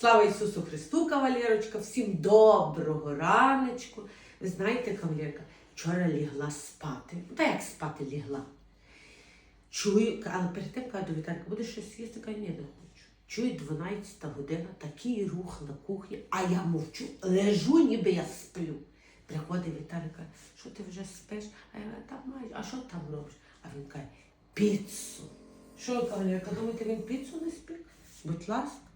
Слава Ісусу Христу, кавалерочка, всім доброго раночку. Ви знаєте, кавалерка, вчора лігла спати. Ну, Та як спати лігла? Чую, але перед тим кажу, Віталька, буде щось їсти, кажу, ні, не хочу. Чую 12 година, такий рух на кухні, а я мовчу, лежу, ніби я сплю. Приходить Віталій, каже, що ти вже спиш? А я кажу, там майже, а що там робиш? А він каже, піцу. Що, кавалерка, думаєте, він піцу не спік? Будь ласка.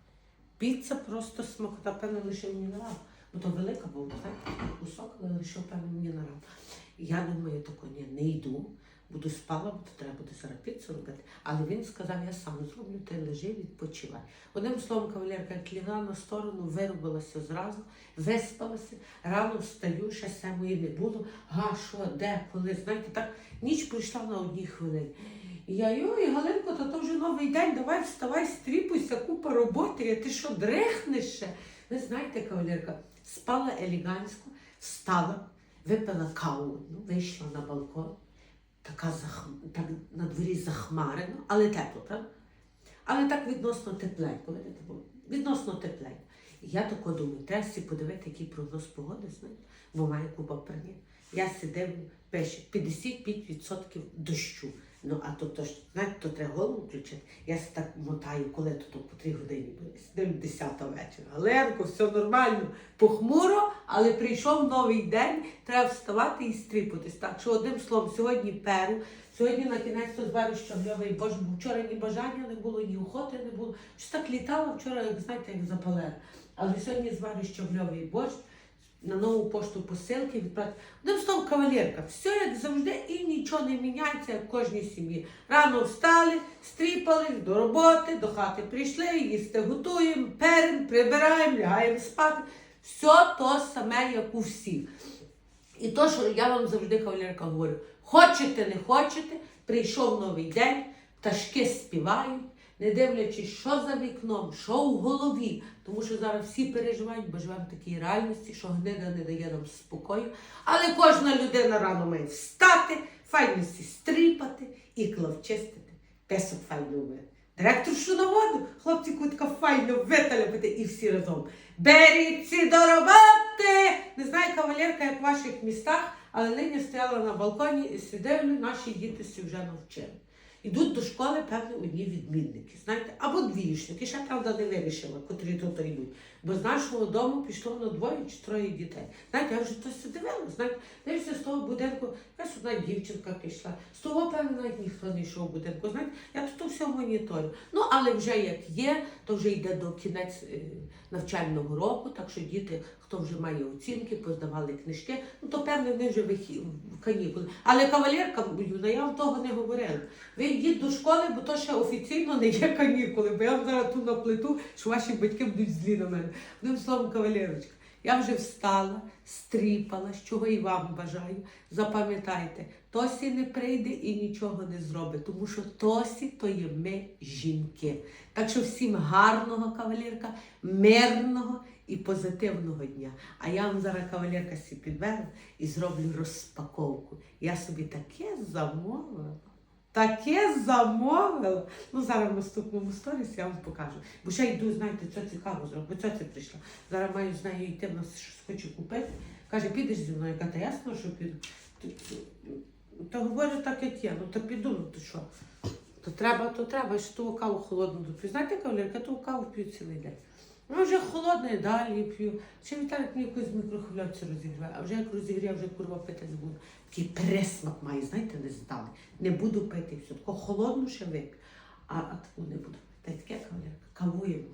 Піца просто смакота, певно, лише на. Бо то велика була, так? Кусок, але лише, певно, ранок. Я думаю, тако, ні, не йду, буду спала, бо треба буде зараз піцу робити. Але він сказав, я сам зроблю, ти лежи, відпочивай. Одним словом, кавалерка, лігла на сторону, виробилася зразу, виспалася, рано встаю, ще самої не було. Га, що, де, коли, знаєте, так, ніч прийшла на одній хвилині. І я, йой, Галинко, то, то вже новий день, давай вставай, стріпуйся, купа роботи, я, ти що, дрехнеш ще? Ви знаєте, кавалерка, спала елегантсько, встала, випила каву, ну, вийшла на балкон, така зах... так на дворі захмарено, але тепло, правда? Але так відносно тепленько, видите, відносно тепленько. Я тако думаю, треба всі подивити, який прогноз погоди, знаєте, бо має купа приніс. Я сидив, пише 55% дощу. Ну, а то, то ж, знаєте, то треба голову включити. Я се так мотаю, коли то, то по 3 годині буде. Сидим 10 вечора. Галенко, все нормально, похмуро, але прийшов новий день, треба вставати і стріпатись. Так що одним словом, сьогодні перу, сьогодні на кінець то зварю щогльовий бо вчора ні бажання не було, ні охоти не було. Щось так літало вчора, як знаєте, як запалера. Але сьогодні зварю щогльовий борщ на нову пошту посилки відправити. Одним словом, кавалерка, все як завжди і нічого не міняється в кожній сім'ї. Рано встали, стріпали до роботи, до хати прийшли, їсти готуємо, перем, прибираємо, лягаємо спати. Все то саме, як у всіх. І то, що я вам завжди, кавалерка, говорю, хочете, не хочете, прийшов новий день, пташки співають, не дивлячись, що за вікном, що в голові. Тому що зараз всі переживають, бо живемо в такій реальності, що гнида не дає нам спокою. Але кожна людина рано має встати, файності стріпати і клав чистити. Песок файно вмити. Директоршу на воду, хлопці кутка файно виталяпити і всі разом. Беріться до роботи! Не знаю, кавалерка, як в ваших містах, але нині стояла на балконі і сидели, наші діти вже навчили. Ідуть до школи, певно, одні відмінники, знаєте, або двієчники, ще правда не вирішила, котрі тут йдуть. Бо з нашого дому пішло на двоє чи троє дітей. Знаєте, я вже хтось дивила, знаєте, дивишся з того будинку, якась одна дівчинка пішла, з того, певно, навіть ніхто не йшов в будинку. Знаєте, я тут все моніторю. Ну, але вже як є, то вже йде до кінець е, навчального року, так що діти, хто вже має оцінки, поздавали книжки, ну то певне вони вже вихі- канікули. Але кавалерка, Юна, я вам того не говорила. Ви йдіть до школи, бо то ще офіційно не є канікули, бо я вам зараз тут наплету, що ваші батьки будуть злі на мене. Одним словом, кавалерочка, я вже встала, стріпала, чого і вам бажаю. Запам'ятайте, Тосі не прийде і нічого не зробить, тому що Тосі то є ми жінки. Так що всім гарного кавалерка, мирного і позитивного дня. А я вам зараз кавалерка сі підберу і зроблю розпаковку. Я собі таке замовила. Таке замовила. Ну, зараз в наступному сторісі я вам покажу. Бо ще йду, знаєте, це цікаво зробити, бо це прийшла. Зараз маю з нею йти, вона щось хоче купити. Каже, підеш зі мною. Я «Та ясно, що піду. То говорю так, як є. Ну то піду, ну то що? То треба, то треба, що ту каву холодну доп'ю. Знаєте, кавалерка, ту каву п'ю цілий день. Ну, вже холодне, далі п'ю. Ще Віталік мені якусь мікрохвильовці розігріває, а вже як розігрів, вже курва пити не буду. Такий присмак має, знаєте, не здали. Не буду пити все. Тако холодну ще вип'ю, а, а таку не буду. Та й таке кавалерка. Кавуємо.